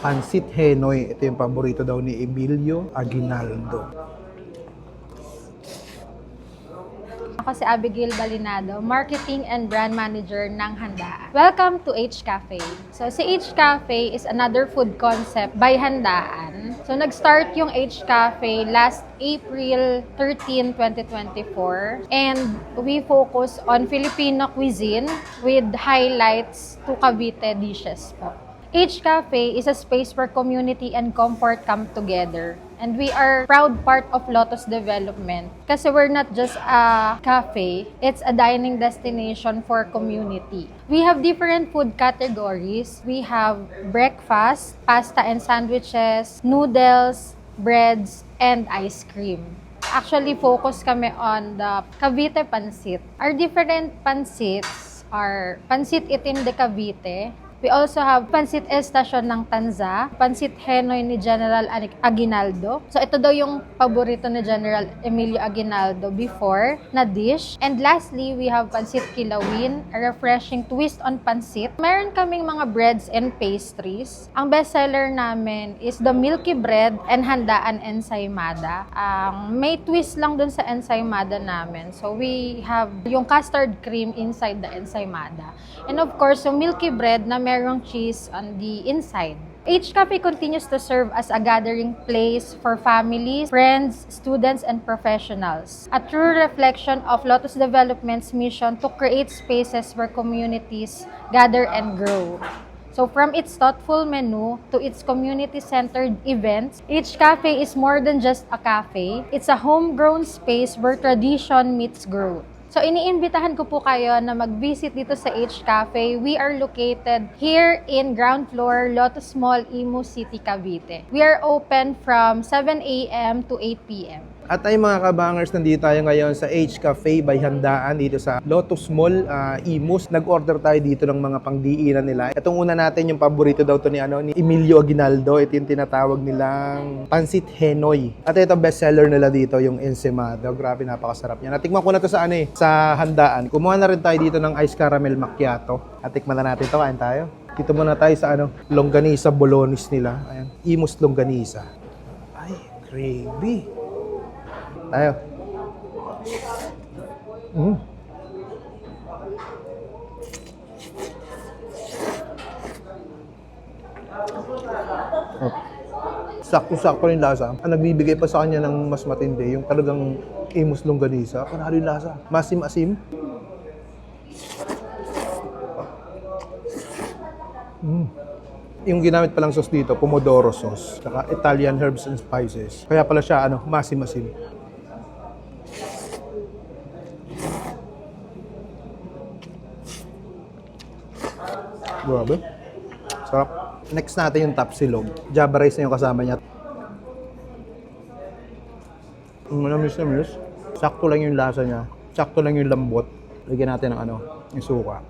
Pansit Henoy. Ito yung paborito daw ni Emilio Aguinaldo. Ako si Abigail Balinado, Marketing and Brand Manager ng Handaan. Welcome to H Cafe. So, si H Cafe is another food concept by Handaan. So, nag-start yung H Cafe last April 13, 2024. And we focus on Filipino cuisine with highlights to Cavite dishes po. H Cafe is a space where community and comfort come together. And we are proud part of Lotus Development kasi we're not just a cafe, it's a dining destination for community. We have different food categories. We have breakfast, pasta and sandwiches, noodles, breads, and ice cream. Actually, focus kami on the Cavite Pansit. Our different pansits are Pansit Itim de Cavite, We also have Pansit Estacion ng Tanza, Pansit Henoy ni General Aguinaldo. So ito daw yung paborito ni General Emilio Aguinaldo before na dish. And lastly, we have Pansit Kilawin, a refreshing twist on pansit. Meron kaming mga breads and pastries. Ang bestseller namin is the Milky Bread and Handaan Ensaymada. Ang may twist lang dun sa ensaymada namin. So we have yung custard cream inside the ensaymada. And of course, yung Milky Bread na merong cheese on the inside. H Cafe continues to serve as a gathering place for families, friends, students, and professionals. A true reflection of Lotus Development's mission to create spaces where communities gather and grow. So from its thoughtful menu to its community-centered events, H Cafe is more than just a cafe. It's a homegrown space where tradition meets growth. So iniimbitahan ko po kayo na mag-visit dito sa H Cafe. We are located here in ground floor, Lotus Mall, Imo City, Cavite. We are open from 7 a.m. to 8 p.m. At ay mga kabangers, nandito tayo ngayon sa H Cafe by Handaan dito sa Lotus Mall, ah, Imus. Nag-order tayo dito ng mga pangdiinan nila. Itong una natin, yung paborito daw to ni, ano, ni Emilio Aguinaldo. Ito yung tinatawag nilang Pansit Henoy. At ito bestseller nila dito, yung ensimada. Grabe, napakasarap niya. Natikman ko na to sa ano eh, sa Handaan. Kumuha na rin tayo dito ng ice caramel macchiato. At tikman na natin to, kain tayo. Dito muna tayo sa ano, longganisa bolognese nila. Ayan, Imus longganisa. Ay, gravy. Tayo. Mm. Sakto-sakto yung lasa. Ang nagbibigay pa sa kanya ng mas matindi, yung talagang imus longganisa. Panalo yung lasa. Masim-asim. Mm. Yung ginamit palang sauce dito, pomodoro sauce, saka Italian herbs and spices. Kaya pala siya, ano, masim-masim. Grabe. Sarap. Next natin yung tapsilog. Java rice na yung kasama niya. Ang manamis na miss. Sakto lang yung lasa niya. Sakto lang yung lambot. Lagyan natin ng ano, yung suka.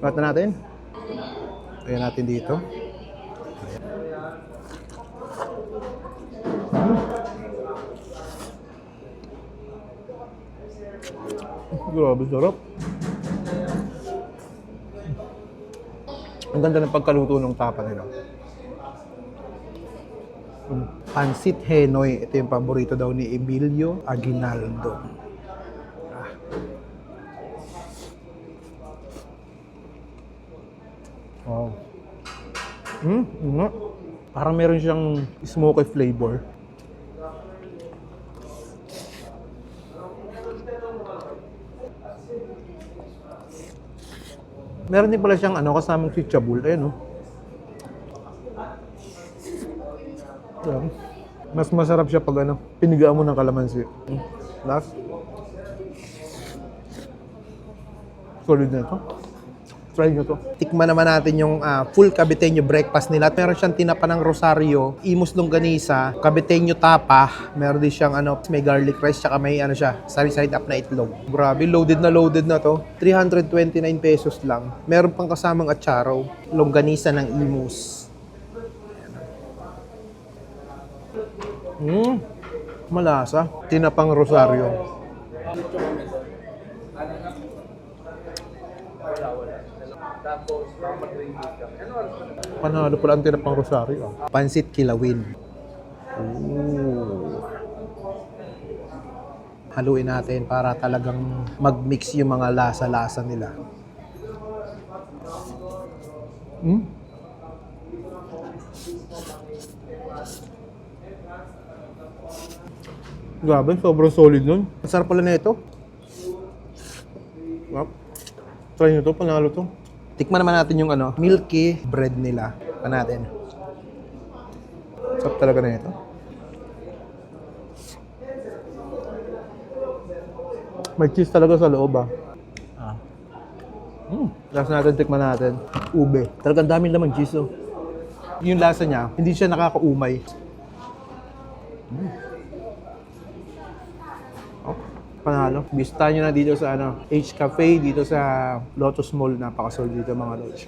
Cut na natin. Lagyan natin dito. Grabe, sarap. Ang ganda ng pagkaluto ng tapa nila. Mm. Pansit Henoy. Ito yung paborito daw ni Emilio Aguinaldo. Ah. Wow. Yun nga. Parang meron siyang smoky flavor. Meron din pala siyang ano, kasamang chichabul. Ayan, oh. Ayan. Mas masarap siya pag ano, pinigaan mo ng kalamansi. Last. Solid na ito. Try nyo to. Tikman naman natin yung ah, full Caviteño breakfast nila. Meron siyang tinapa ng Rosario, imus longganisa, Caviteño tapa, meron din siyang ano, may garlic rice, tsaka may ano siya, side up na itlog. Grabe, loaded na loaded na to. 329 pesos lang. Meron pang kasamang atsaraw, longganisa ng imus. Mm, malasa. Tinapang Rosario. Panalo pala ang tinapang rosaryo. ah. Pansit kilawin. Ooh. Haluin natin para talagang mag-mix yung mga lasa-lasa nila. Mm. Grabe, sobrang solid nun. Ang sarap pala na ito. Wow. Try nyo to, panalo to. Tikman naman natin yung ano, milky bread nila. Pa natin. Sarap talaga na ito. May cheese talaga sa loob ah. Ah. Mm. Last natin, tikman natin. Ube. Talagang dami naman cheese oh. Yung lasa niya, hindi siya nakakaumay. Mm. Panalo. Bisita nyo na dito sa ano, H Cafe, dito sa Lotus Mall. Napakasolid dito mga Lotus.